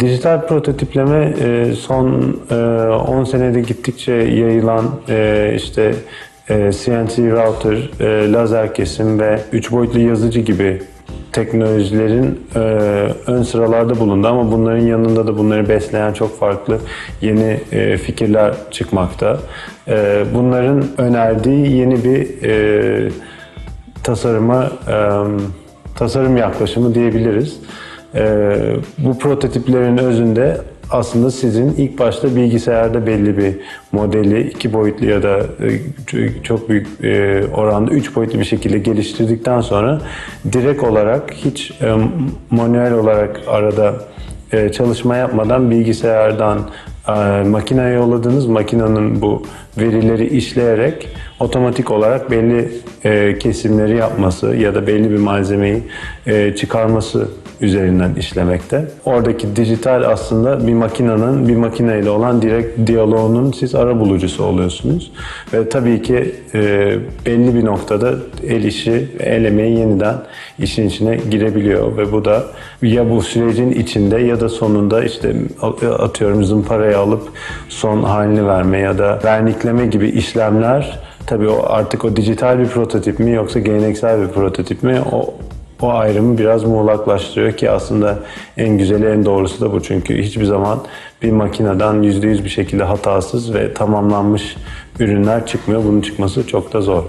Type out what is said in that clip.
Dijital prototipleme e, son e, 10 senede gittikçe yayılan e, işte e, CNC router, e, lazer kesim ve 3 boyutlu yazıcı gibi teknolojilerin e, ön sıralarda bulundu ama bunların yanında da bunları besleyen çok farklı yeni e, fikirler çıkmakta. E, bunların önerdiği yeni bir e, tasarıma e, tasarım yaklaşımı diyebiliriz. E, bu prototiplerin özünde aslında sizin ilk başta bilgisayarda belli bir modeli iki boyutlu ya da e, çok büyük e, oranda üç boyutlu bir şekilde geliştirdikten sonra direkt olarak hiç e, manuel olarak arada çalışma yapmadan bilgisayardan makineye yolladığınız makinenin bu verileri işleyerek otomatik olarak belli e, kesimleri yapması ya da belli bir malzemeyi e, çıkarması üzerinden işlemekte. Oradaki dijital aslında bir makinenin bir makineyle olan direkt diyaloğunun siz ara bulucusu oluyorsunuz. Ve tabii ki e, belli bir noktada el işi, el emeği yeniden işin içine girebiliyor ve bu da ya bu sürecin içinde ya da sonunda işte atıyorum zımparayı alıp son halini verme ya da vernikleme gibi işlemler tabii o artık o dijital bir prototip mi yoksa geleneksel bir prototip mi o o ayrımı biraz muğlaklaştırıyor ki aslında en güzeli en doğrusu da bu çünkü hiçbir zaman bir makineden %100 bir şekilde hatasız ve tamamlanmış ürünler çıkmıyor. Bunun çıkması çok da zor.